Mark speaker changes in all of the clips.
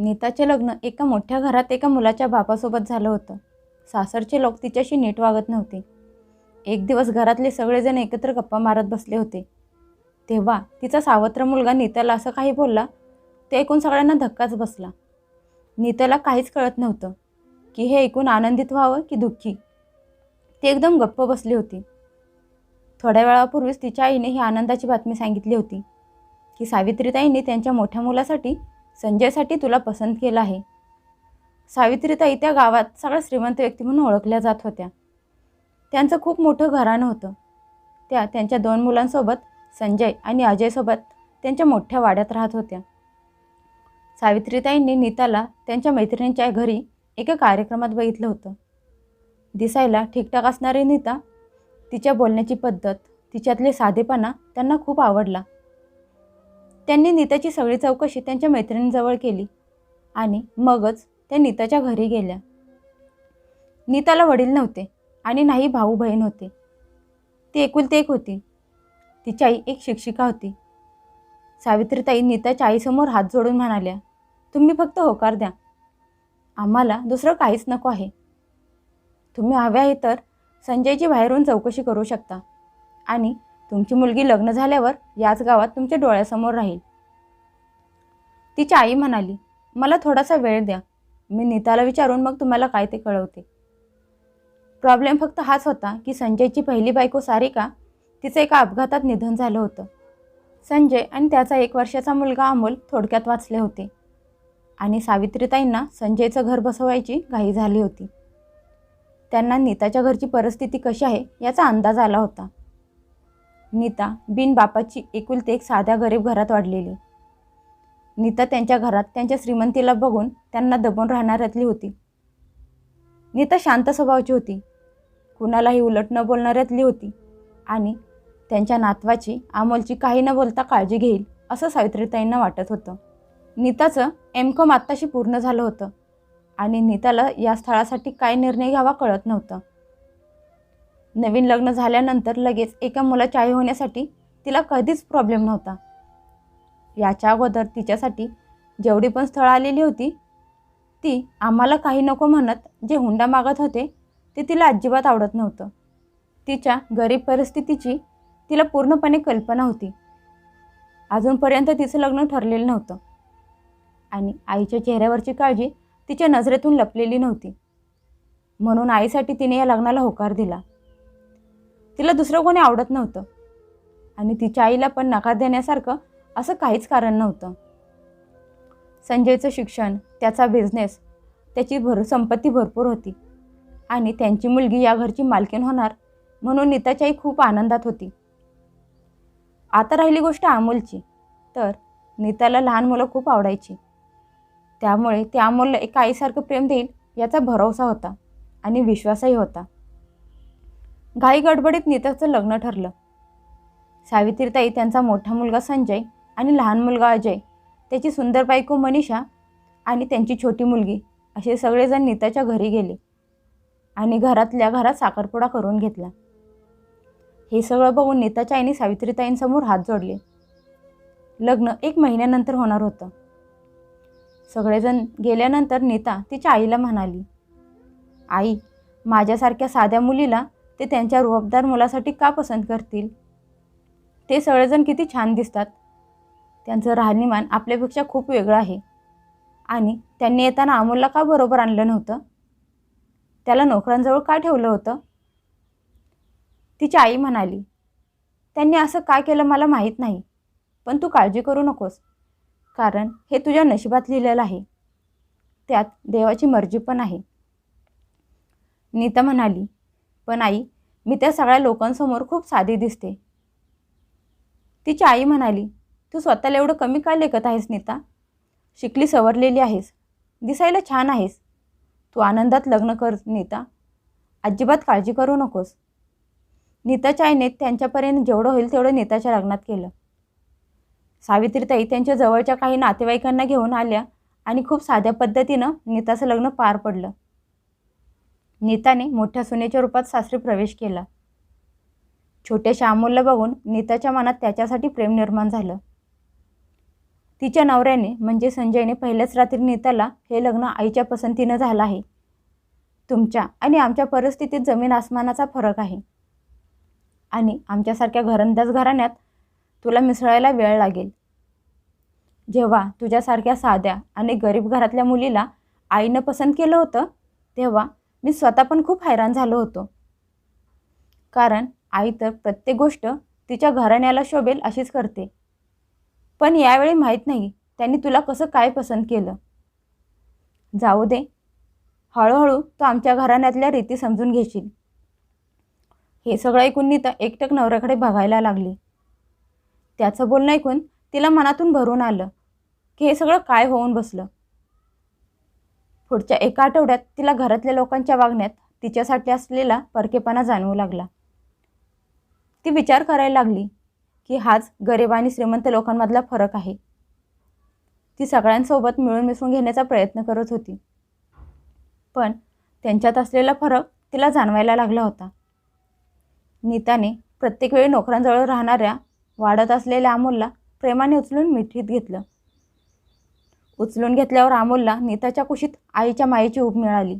Speaker 1: नीताचे लग्न एका मोठ्या घरात एका मुलाच्या बापासोबत झालं होतं. सासरचे लोक तिच्याशी नीट वागत नव्हते. एक दिवस घरातले सगळेजण एकत्र गप्पा मारत बसले होते. तेव्हा तिचा सावत्र मुलगा नीताला असं काही बोलला ते ऐकून सगळ्यांना धक्काच बसला. नीताला काहीच कळत नव्हतं की हे ऐकून आनंदित व्हावं की दुःखी. ती एकदम गप्प बसली होती. थोड्या वेळापूर्वीच तिच्या आईने ही आनंदाची बातमी सांगितली होती की सावित्रीताईंनी त्यांच्या मोठ्या मुलासाठी संजयसाठी तुला पसंत केलं आहे. सावित्रीताई त्या गावात सगळ्या श्रीमंत व्यक्ती म्हणून ओळखल्या जात होत्या. त्यांचं खूप मोठं घराणं होतं. त्या त्यांच्या दोन मुलांसोबत संजय आणि अजयसोबत त्यांच्या मोठ्या वाड्यात राहत होत्या. सावित्रीताईंनी नीताला त्यांच्या मैत्रिणींच्या घरी एका कार्यक्रमात बघितलं होतं. दिसायला ठीकठाक असणारी नीता तिच्या बोलण्याची पद्धत तिच्यातले साधेपणा त्यांना खूप आवडला. त्यांनी नीताची सगळी चौकशी त्यांच्या मैत्रिणीजवळ केली आणि मगच त्या नीताच्या घरी गेल्या. नीताला वडील नव्हते आणि नाही भाऊ बहीण होते. ती एकुलती एक होती. तिची आई एक शिक्षिका होती. सावित्रीताई नीताच्या आईसमोर हात जोडून म्हणाल्या तुम्ही फक्त होकार द्या. आम्हाला दुसरं काहीच नको आहे. तुम्ही हवे आहे तर संजयची बाहेरून चौकशी करू शकता आणि तुमची मुलगी लग्न झाल्यावर याच गावात तुमच्या डोळ्यासमोर राहील. तिची आई म्हणाली मला थोडासा वेळ द्या. मी नीताला विचारून मग तुम्हाला काय ते कळवते. प्रॉब्लेम फक्त हाच होता की संजयची पहिली बायको सारिका तिचं एका अपघातात निधन झालं होतं. संजय आणि त्याचा एक वर्षाचा मुलगा अमोल थोडक्यात वाचले होते आणि सावित्रीताईंना संजयचं घर बसवायची घाई झाली होती. त्यांना नीताच्या घरची परिस्थिती कशी आहे याचा अंदाज आला होता. नीता बिनबापाची एकुलते एक साध्या गरीब घरात वाढलेली. नीता त्यांच्या घरात त्यांच्या श्रीमंतीला बघून त्यांना दबून राहणाऱ्यातली होती. नीता शांत स्वभावाची होती. कुणालाही उलट न बोलणाऱ्यातली होती. आणि त्यांच्या नातवाची अमोलची काही न बोलता काळजी घेईल असं सावित्रीताईंना वाटत होतं. नीताचं एम कॉम आत्ताशी पूर्ण झालं होतं. आणि नीताला या स्थळासाठी काय निर्णय घ्यावा कळत नव्हतं. नवीन लग्न झाल्यानंतर लगेच एका मुलाची आई होण्यासाठी तिला कधीच प्रॉब्लेम नव्हता. याच्या अगोदर तिच्यासाठी जेवढी पण स्थळं आलेली होती ती आम्हाला काही नको म्हणत जे हुंडा मागत होते ते तिला अजिबात आवडत नव्हतं. तिच्या गरीब परिस्थितीची तिला पूर्णपणे कल्पना होती. अजूनपर्यंत तिचं लग्न ठरलेलं नव्हतं. आणि आईच्या चेहऱ्यावरची काळजी तिच्या नजरेतून लपलेली नव्हती. म्हणून आईसाठी तिने या लग्नाला होकार दिला. तिला दुसरं कोणी आवडत नव्हतं. आणि तिच्या आईला पण नकार देण्यासारखं असं काहीच कारण नव्हतं. संजयचं शिक्षण त्याचा बिझनेस त्याची भर संपत्ती भरपूर होती. आणि त्यांची मुलगी या घरची मालकीण होणार म्हणून नीताची आई खूप आनंदात होती. आता राहिली गोष्ट अमोलची. तर नीताला लहान मुलं खूप आवडायची. त्यामुळे त्या अमोलला एका आईसारखं प्रेम देईल याचा भरोसा होता आणि विश्वासही होता. घाई गडबडीत नीताचं लग्न ठरलं. सावित्रीताई त्यांचा मोठा मुलगा संजय आणि लहान मुलगा अजय त्याची सुंदर बायको मनीषा आणि त्यांची छोटी मुलगी असे सगळेजण नीताच्या घरी गेले आणि घरातल्या घरात साखरपुडा करून घेतला. हे सगळं बघून नीताच्या आईने सावित्रीताईंसमोर हात जोडले. लग्न एक महिन्यानंतर होणार होतं. सगळेजण गेल्यानंतर नीता तिच्या आईला म्हणाली आई माझ्यासारख्या साध्या मुलीला ते त्यांच्या रुबाबदार मुलासाठी का पसंत करतील? ते सगळेजण किती छान दिसतात. त्यांचं राहणीमान आपल्यापेक्षा खूप वेगळं आहे. आणि त्यांनी येताना अमोलला का बरोबर आणलं नव्हतं? त्याला नोकरांजवळ का ठेवलं होतं? तिची आई म्हणाली त्यांनी असं काय केलं मला माहीत नाही पण तू काळजी करू नकोस कारण हे तुझ्या नशिबात लिहिलेलं आहे. त्यात देवाची मर्जी पण आहे. नीता म्हणाली पण आई मी त्या सगळ्या लोकांसमोर खूप साधी दिसते. तिची आई म्हणाली तू स्वतःला एवढं कमी का लेखत आहेस नीता? शिकली सवरलेली आहेस. दिसायला छान आहेस. तू आनंदात लग्न कर नीता. अजिबात काळजी करू नकोस. नीताच्या आईने त्यांच्यापर्यंत जेवढं होईल तेवढं नीताच्या लग्नात केलं. सावित्रीताई त्यांच्या जवळच्या काही नातेवाईकांना घेऊन आल्या आणि खूप साध्या पद्धतीनं नीताचं लग्न पार पडलं. नीताने मोठ्या सुनेच्या रूपात सासरी प्रवेश केला. छोट्याशा अमोलला बघून नीताच्या मनात त्याच्यासाठी प्रेम निर्माण झालं. तिच्या नवऱ्याने म्हणजे संजयने पहिल्याच रात्री नीताला हे लग्न आईच्या पसंतीनं झालं आहे. तुमच्या आणि आमच्या परिस्थितीत जमीन आसमानाचा फरक आहे. आणि आमच्यासारख्या घरंदाज घराण्यात तुला मिसळायला वेळ लागेल. जेव्हा तुझ्यासारख्या साध्या आणि गरीब घरातल्या मुलीला आईनं पसंत केलं होतं तेव्हा मी स्वतः पण खूप हैराण झालो होतो. कारण आई तर प्रत्येक गोष्ट तिच्या घराण्याला शोभेल अशीच करते. पण यावेळी माहीत नाही त्यांनी तुला कसं काय पसंत केलं. जाऊ दे. हळूहळू तू आमच्या घराण्यातल्या रीती समजून घेशील. हे सगळं ऐकून नीता एकटक नवऱ्याकडे बघायला लागली. त्याचं बोलणं ऐकून तिला मनातून भरून आलं की हे सगळं काय होऊन बसलं. पुढच्या एका आठवड्यात तिला घरातल्या लोकांच्या वागण्यात तिच्यासाठी असलेला परकेपणा जाणवू लागला. ती विचार करायला लागली की हाच गरीब आणि श्रीमंत लोकांमधला फरक आहे. ती सगळ्यांसोबत मिळून मिसळून घेण्याचा प्रयत्न करत होती. पण त्यांच्यात असलेला फरक तिला जाणवायला लागला होता. नीताने प्रत्येक वेळी नोकरांजवळ राहणाऱ्या वाढत असलेल्या अमोलला प्रेमाने उचलून मिठीत घेतलं. उचलून घेतल्यावर अमोलला नीताच्या कुशीत आईच्या मायेची ऊब मिळाली.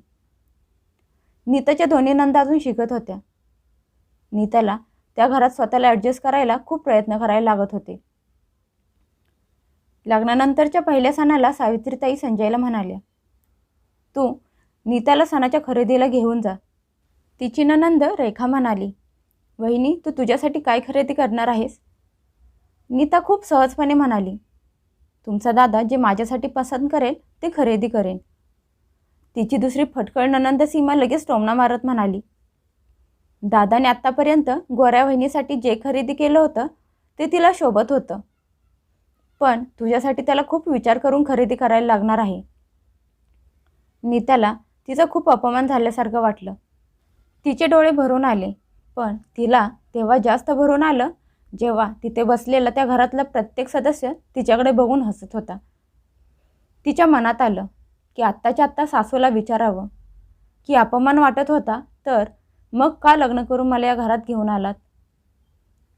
Speaker 1: नीताच्या दोन्ही नंदा अजून शिकत होत्या. नीताला त्या घरात स्वतःला ॲडजस्ट करायला खूप प्रयत्न करायला लागत होते. लग्नानंतरच्या पहिल्या सणाला सावित्रीताई संजयला म्हणाल्या तू नीताला सणाच्या खरेदीला घेऊन जा. तिची ननंद रेखा म्हणाली वहिनी तू तुझ्यासाठी काय खरेदी करणार आहेस? नीता खूप सहजपणे म्हणाली तुमचा दादा जे माझ्यासाठी पसंत करेल ते खरेदी करेन. तिची दुसरी फटकळ ननंद सीमा लगेच टोमणा मारत म्हणाली. दादाने आत्तापर्यंत गोऱ्या वहिनीसाठी जे खरेदी केलं होतं ते तिला शोभत होतं. पण तुझ्यासाठी त्याला खूप विचार करून खरेदी करायला लागणार आहे. नीताला तिचं खूप अपमान झाल्यासारखं वाटलं. तिचे डोळे भरून आले पण तिला तेव्हा जास्त भरून आलं जेव्हा तिथे बसलेला त्या घरातला प्रत्येक सदस्य तिच्याकडे बघून हसत होता. तिच्या मनात आलं की आत्ताच्या आत्ता सासूला विचारावं. की अपमान वाटत होता तर मग का लग्न करून मला या घरात घेऊन आलात?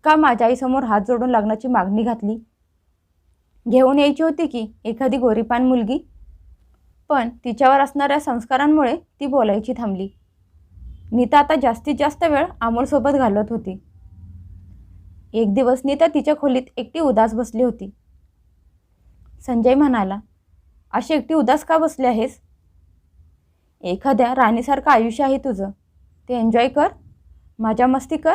Speaker 1: का माझ्या आईसमोर हात जोडून लग्नाची मागणी घातली? घेऊन यायची होती की एखादी गोरीपान मुलगी? पण तिच्यावर असणाऱ्या संस्कारांमुळे ती बोलायची थांबली. नीता आता जास्तीत जास्त वेळ अमोलसोबत घालवत होती. एक दिवस नीता तिच्या खोलीत एकटी उदास बसली होती. संजय म्हणाला अशी एकटी उदास का बसली आहेस? एखाद्या राणीसारखं आयुष्य आहे तुझं. ते एन्जॉय कर. माझ्या मस्ती कर.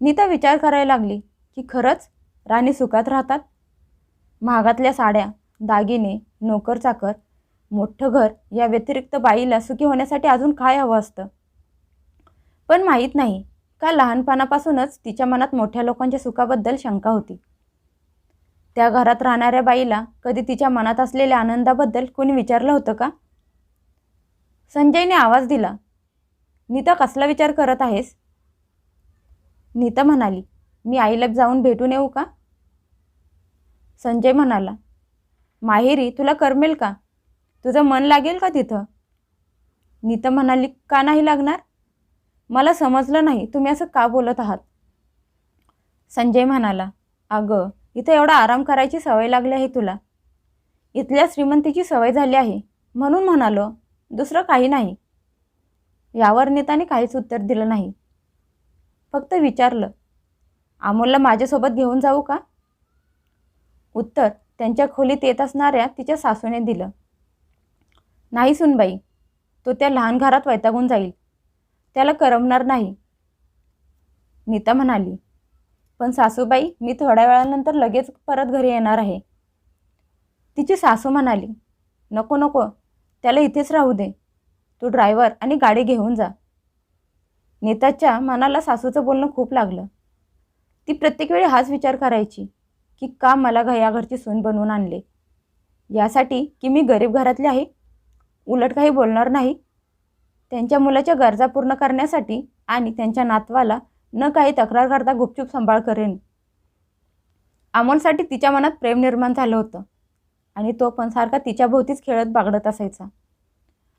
Speaker 1: नीता विचार करायला लागली की खरंच राणी सुखात राहतात. महागातल्या साड्या दागिने नोकर चाकर मोठं घर या व्यतिरिक्त बाईला सुखी होण्यासाठी अजून काय हवं असतं? पण माहीत नाही. का लहानपणापासूनच तिच्या मनात मोठ्या लोकांच्या सुखाबद्दल शंका होती? त्या घरात राहणाऱ्या बाईला कधी तिच्या मनात असलेल्या आनंदाबद्दल कोणी विचारलं होतं का? संजयने आवाज दिला नीता कसला विचार करत आहेस? नीता म्हणाली मी आईला जाऊन भेटून येऊ का? संजय म्हणाला माहेरी तुला करमेल का? तुझं मन लागेल का तिथं? नीता म्हणाली का नाही लागणार? मला समजलं नाही तुम्ही असं का बोलत आहात? संजय म्हणाला अगं इथं एवढा आराम करायची सवय लागली आहे तुला. इथल्या श्रीमंतीची सवय झाली आहे. म्हणून म्हणालो दुसरं काही नाही. यावर नेताने काहीच उत्तर दिलं नाही. फक्त विचारलं अमोलला माझ्यासोबत घेऊन जाऊ का? उत्तर त्यांच्या खोलीत येत असणाऱ्या तिच्या सासूने दिलं. नाही सुनबाई तो त्या लहान घरात वैतागून जाईल. त्याला करमणार नाही. नीता म्हणाली पण सासूबाई मी थोड्या वेळानंतर लगेच परत घरी येणार आहे. तिची सासू म्हणाली नको नको त्याला इथेच राहू दे. तू ड्रायव्हर आणि गाडी घेऊन जा. नेताच्या मनाला सासूचं बोलणं खूप लागलं. ती प्रत्येक वेळी हाच विचार करायची की का मला घ- या घरची सून बनवून आणले? यासाठी की मी गरीब घरातली आहे? उलट काही बोलणार नाही? त्यांच्या मुलाच्या गरजा पूर्ण करण्यासाठी आणि त्यांच्या नातवाला न काही तक्रार करता गुपचूप सांभाळ करेन. अमोलसाठी तिच्या मनात प्रेम निर्माण झालं होतं आणि तो पण सारखा तिच्याभोवतीच खेळत बागडत असायचा.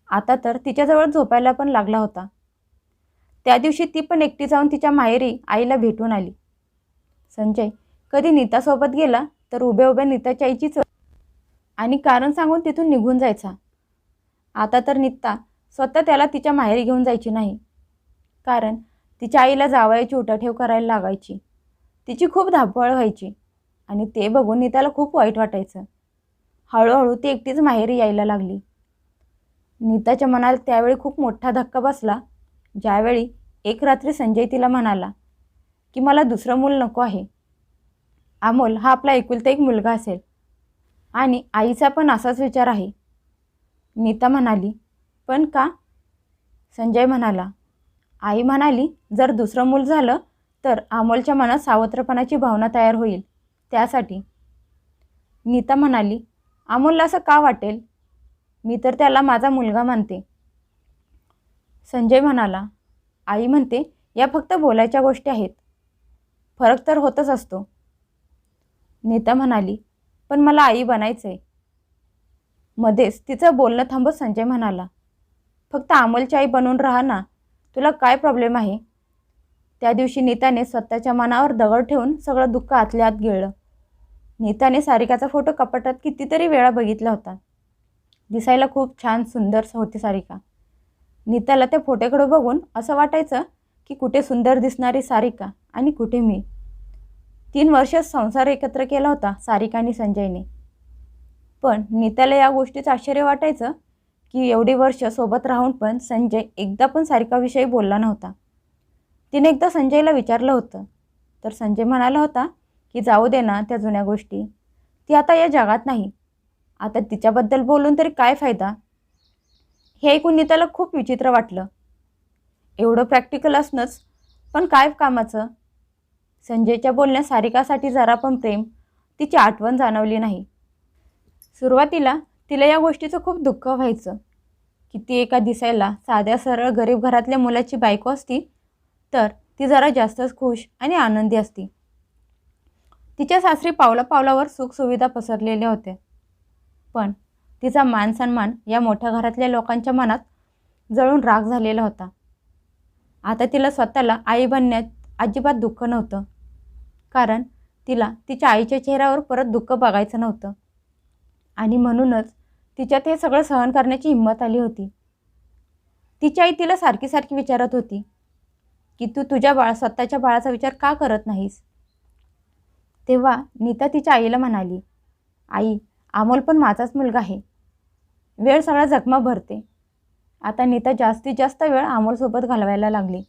Speaker 1: आता तर तिच्याजवळ झोपायला पण लागला होता. त्या दिवशी ती पण एकटी जाऊन तिच्या माहेरी आईला भेटून आली. संजय कधी नीतासोबत गेला तर उभ्या उभ्या नीताच्या आईचीच आणि कारण सांगून तिथून निघून जायचा. आता तर नीता स्वतः त्याला तिच्या माहेरी घेऊन जायची नाही. कारण तिच्या आईला जावयाची उठाठेव करायला लागायची. तिची खूप धापळ व्हायची आणि ते बघून नीताला खूप वाईट वाटायचं. हळूहळू ती एकटीच माहेरी यायला लागली. नीताच्या मनाला त्यावेळी खूप मोठा धक्का बसला. ज्यावेळी एक रात्री संजय तिला म्हणाला की मला दुसरं मूल नको आहे. अमोल हा आपला एकुलता एक मुलगा असेल आणि आईचा पण असाच विचार आहे. नीता म्हणाली पण का? संजय म्हणाला आई म्हणाली जर दुसरं मूल झालं तर अमोलच्या मनात सावत्रपणाची भावना तयार होईल त्यासाठी. नीता म्हणाली अमोलला असं का वाटेल? मी तर त्याला माझा मुलगा मानते संजय म्हणाला आई म्हणते या फक्त बोलायच्या गोष्टी आहेत. फरक तर होतच असतो. नीता म्हणाली पण मला आई बनायचं आहे मध्येच तिचं बोलणं थांबत संजय म्हणाला फक्त अमोलची आई बनून राहा ना. तुला काय प्रॉब्लेम आहे? त्या दिवशी नीताने स्वतःच्या मनावर दगड ठेवून सगळं दुःख आतल्या आत गिळलं. नीताने सारिकाचा फोटो कपाटात कितीतरी वेळा बघितला होता. दिसायला खूप छान सुंदर होती सारिका. नीताला त्या फोटोकडे बघून असं वाटायचं की कुठे सुंदर दिसणारी सारिका आणि कुठे मी. तीन वर्ष संसार एकत्र केला होता सारिका आणि संजयने. पण नीताला या गोष्टीचं आश्चर्य वाटायचं की एवढी वर्ष सोबत राहून पण संजय एकदा पण सारिकाविषयी बोलला नव्हता. तिने एकदा संजयला विचारलं होतं. तर संजय म्हणाला होता की जाऊ दे ना त्या जुन्या गोष्टी. ती आता या जगात नाही. आता तिच्याबद्दल बोलून तरी काय फायदा? हे ऐकून नीताला खूप विचित्र वाटलं. एवढं प्रॅक्टिकल असणंच पण काय कामाचं? संजयच्या बोलण्यात सारिकासाठी जरा पण प्रेम तिची आठवण जाणवली नाही. सुरुवातीला तिला या गोष्टीचं खूप दुःख व्हायचं. की ती एका दिसायला साध्या सरळ गरीब घरातल्या मुलाची बायको असती तर ती जरा जास्तच खुश आणि आनंदी असती. तिच्या सासरी पावला पावलावर सुखसुविधा पसरलेल्या होत्या. पण तिचा मान सन्मान या मोठ्या घरातल्या लोकांच्या मनात जळून राग झालेला होता. आता तिला स्वतःला आई बनण्यात अजिबात दुःख नव्हतं. कारण तिला तिच्या आईच्या चेहऱ्यावर परत दुःख बघायचं नव्हतं. आणि म्हणूनच तिच्यात हे सगळं सहन करण्याची हिंमत आली होती. तिची आई तिला सारखी सारखी विचारत होती की तू तुझ्या बाळा स्वतःच्या बाळाचा विचार का करत नाहीस? तेव्हा नीता तिच्या आईला म्हणाली आई अमोल पण माझाच मुलगा आहे. वेळ सगळा जखमा भरते. आता नीता जास्तीत जास्त वेळ अमोलसोबत घालवायला लागली.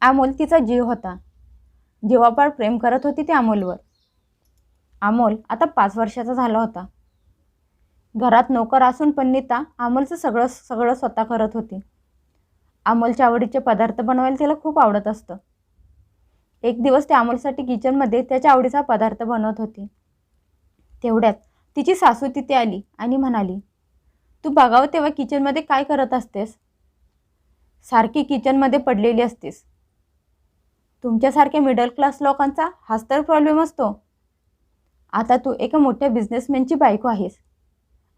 Speaker 1: अमोल तिचा जीव होता. जीवापाड प्रेम करत होती ती अमोलवर. अमोल आता पाच वर्षाचा झाला होता. घरात नोकर असून पण नीता अमोलचं सगळं सगळं स्वतः करत होती. अमोलच्या आवडीचे पदार्थ बनवायला तिला खूप आवडत असतं. एक दिवस ते अमोलसाठी किचनमध्ये त्याच्या आवडीचा पदार्थ बनवत होती. तेवढ्यात तिची सासू तिथे आली आणि म्हणाली तू बघावं तेव्हा किचनमध्ये काय करत असतेस? सारखी किचनमध्ये पडलेली असतेस. तुमच्यासारख्या मिडल क्लास लोकांचा हाच तर प्रॉब्लेम असतो. आता तू एका मोठ्या बिझनेसमॅनची बायको आहेस.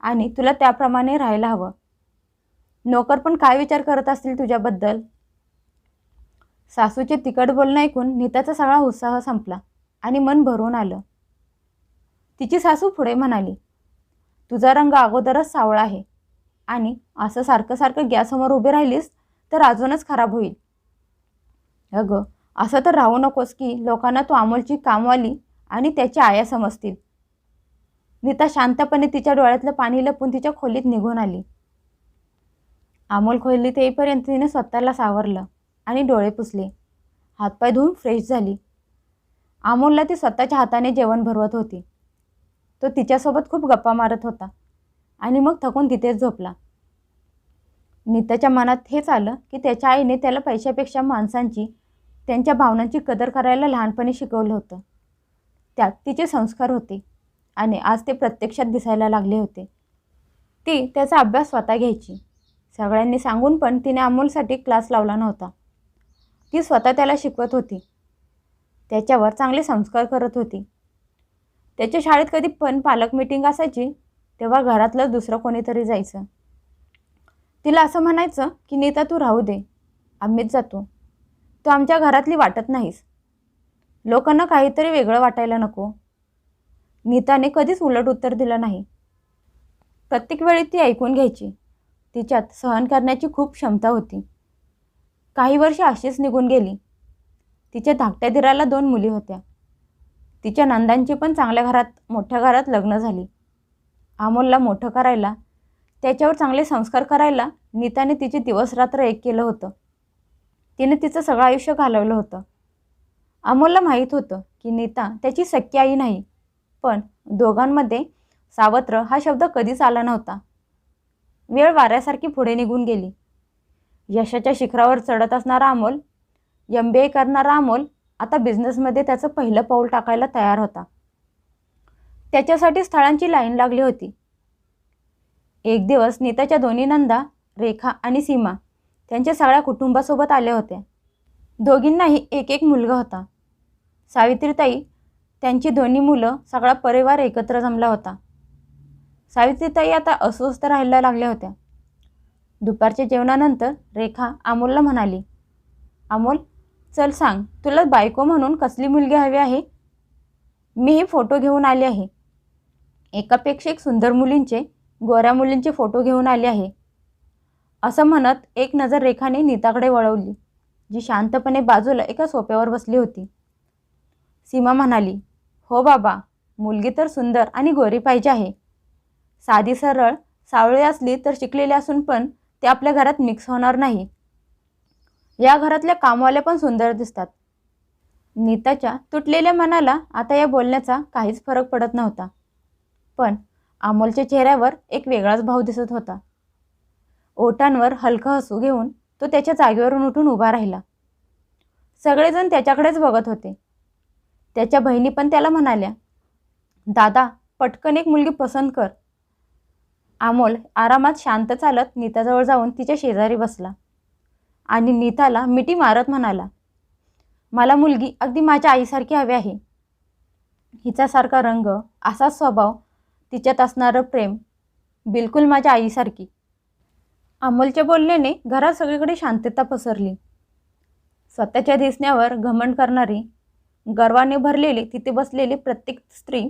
Speaker 1: आणि तुला त्याप्रमाणे राहायला हवं. नोकर पण काय विचार करत असतील तुझ्याबद्दल? सासूचे तिकट बोलणं ऐकून नीताचा सगळा उत्साह संपला आणि मन भरून आलं. तिची सासू पुढे म्हणाली तुझा रंग अगोदरच सावळा आहे. आणि असं सारखं सारखं गॅससमोर उभे राहिलीस तर अजूनच खराब होईल. अगं असं तर राहू नकोस की लोकांना तू अमोलची कामवाली आणि त्याच्या आया समजतील. नीता शांतपणे तिच्या डोळ्यातलं पाणी लपून तिच्या खोलीत निघून आली. अमोल खोलीत येईपर्यंत तिने स्वतःला सावरलं आणि डोळे पुसले. हातपाय धुवून फ्रेश झाली. अमोलला ती स्वतःच्या हाताने जेवण भरवत होती. तो तिच्यासोबत खूप गप्पा मारत होता आणि मग थकून तिथेच झोपला. नीताच्या मनात हेच आलं की त्याच्या आईने त्याला पैशापेक्षा माणसांची त्यांच्या भावनांची कदर करायला लहानपणी शिकवलं होतं. त्यात तिचे संस्कार होते आणि आज ते प्रत्यक्षात दिसायला लागले होते. ती त्याचा अभ्यास स्वतः घ्यायची. सगळ्यांनी सांगून पण तिने अमोलसाठी क्लास लावला नव्हता. ती स्वतः त्याला शिकवत होती. त्याच्यावर चांगले संस्कार करत होती. त्याच्या शाळेत कधी पण पालक मिटिंग असायची तेव्हा घरातलं दुसरं कोणीतरी जायचं. तिला असं म्हणायचं की नीता तू राहू दे. आम्हीच जातो. तू आमच्या घरातली वाटत नाहीस. लोकांना काहीतरी वेगळं वाटायला नको. नीताने कधीच उलट उत्तर दिलं नाही. प्रत्येक वेळी ती ऐकून घ्यायची. तिच्यात सहन करण्याची खूप क्षमता होती. काही वर्ष अशीच निघून गेली. तिच्या धाकट्या दिराला दोन मुली होत्या. तिच्या नंदांची पण चांगल्या घरात मोठ्या घरात लग्न झाली. अमोलला मोठं करायला त्याच्यावर चांगले संस्कार करायला नीताने तिचे दिवस रात्र एक केलं होतं. तिने तिचं सगळं आयुष्य घालवलं होतं. अमोलला माहीत होतं की नीता त्याची सख्खी आई नाही पण दोघांमध्ये सावत्र हा शब्द कधीच आला नव्हता. वेळ वाऱ्यासारखी पुढे निघून गेली. यशाच्या शिखरावर चढत असणारा अमोल एम बी ए करणारा अमोल आता बिझनेसमध्ये त्याचं पहिलं पाऊल टाकायला तयार होता. त्याच्यासाठी स्थळांची लाईन लागली होती. एक दिवस नीताच्या दोन्ही नंदा रेखा आणि सीमा त्यांच्या सगळ्या कुटुंबासोबत आल्या होत्या. दोघींनाही एक एक मुलगा होता. सावित्रीताई त्यांची दोन्ही मुलं सगळा परिवार एकत्र जमला होता. सावित्रीताई आता अस्वस्थ राहायला लागल्या होत्या. दुपारच्या जेवणानंतर रेखा अमोलला म्हणाली अमोल चल सांग तुला बायको म्हणून कसली मुलगी हवी आहे? मी हे फोटो घेऊन आले आहे. एकापेक्षा एक सुंदर मुलींचे गोऱ्या मुलींचे फोटो घेऊन आले आहे. असं म्हणत एक नजर रेखाने नीताकडे वळवली जी शांतपणे बाजूला एका सोप्यावर बसली होती. सीमा म्हणाली हो बाबा मुलगी तर सुंदर आणि गोरी पाहिजे आहे. साधी सरळ सावळी असली तर शिकलेली असून पण ते आपल्या घरात मिक्स होणार नाही. या घरातल्या कामवाल्या पण सुंदर दिसतात. नीताच्या तुटलेल्या मनाला आता या बोलण्याचा काहीच फरक पडत नव्हता. पण अमोलच्या चेहऱ्यावर एक वेगळाच भाव दिसत होता. ओटांवर हलकं हसू घेऊन तो त्याच्या जागेवरून उठून उभा राहिला. सगळेजण त्याच्याकडेच बघत होते. त्याच्या बहिणी पण त्याला म्हणाल्या दादा पटकन एक मुलगी पसंत कर. अमोल आरामात शांत चालत नीताजवळ जाऊन तिच्या शेजारी बसला आणि नीताला मिठी मारत म्हणाला मला मुलगी अगदी माझ्या आईसारखी हवी आहे. हिच्यासारखा रंग असा स्वभाव तिच्यात असणारं प्रेम बिलकुल माझ्या आईसारखी. अमोलच्या बोलण्याने घरात सगळीकडे शांतता पसरली. स्वतःच्या दिसण्यावर घमंड करणारी गर्वाने भरलेली तिथे बसलेली प्रत्येक स्त्री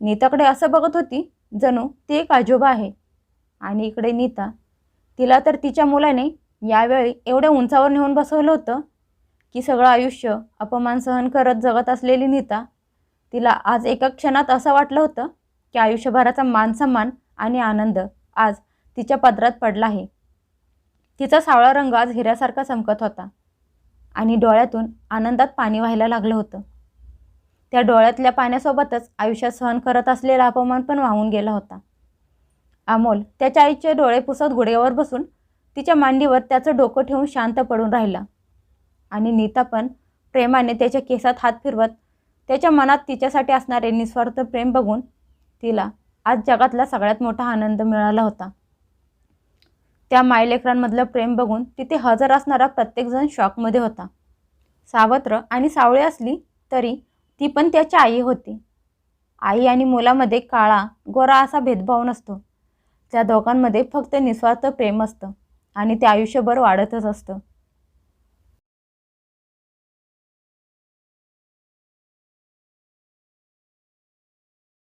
Speaker 1: नीताकडे असं बघत होती जणू ती एक आजोबा आहे. आणि इकडे नीता तिला तर तिच्या मुलाने यावेळी एवढ्या उंचावर नेऊन बसवलं होतं की सगळं आयुष्य अपमान सहन करत जगत असलेली नीता तिला आज एका क्षणात असं वाटलं होतं की आयुष्यभराचा मानसन्मान आणि आनंद आज तिच्या पदरात पडला आहे. तिचा सावळा रंग आज हिऱ्यासारखा चमकत होता आणि डोळ्यातून आनंदात पाणी व्हायला लागलं होतं. त्या डोळ्यातल्या पाण्यासोबतच आयुष्यात सहन करत असलेला अपमान पण वाहून गेला होता. अमोल त्याच्या आईचे डोळे पुसत गुडघ्यावर बसून तिच्या मांडीवर त्याचं डोकं ठेवून शांत पडून राहिला. आणि नीता पण प्रेमाने त्याच्या केसात हात फिरवत त्याच्या मनात तिच्यासाठी असणारे निस्वार्थ प्रेम बघून तिला आज जगातला सगळ्यात मोठा आनंद मिळाला होता. त्या मायलेकरांमधलं प्रेम बघून तिथे हजर असणारा प्रत्येकजण शॉकमध्ये होता. सावत्र आणि सावळी असली तरी ती पण त्याची आई होती. आई आणि मुलामध्ये काळा गोरा असा भेदभाव नसतो. त्या दोघांमध्ये फक्त निस्वार्थ प्रेम असतं आणि ते आयुष्यभर वाढतच असतं.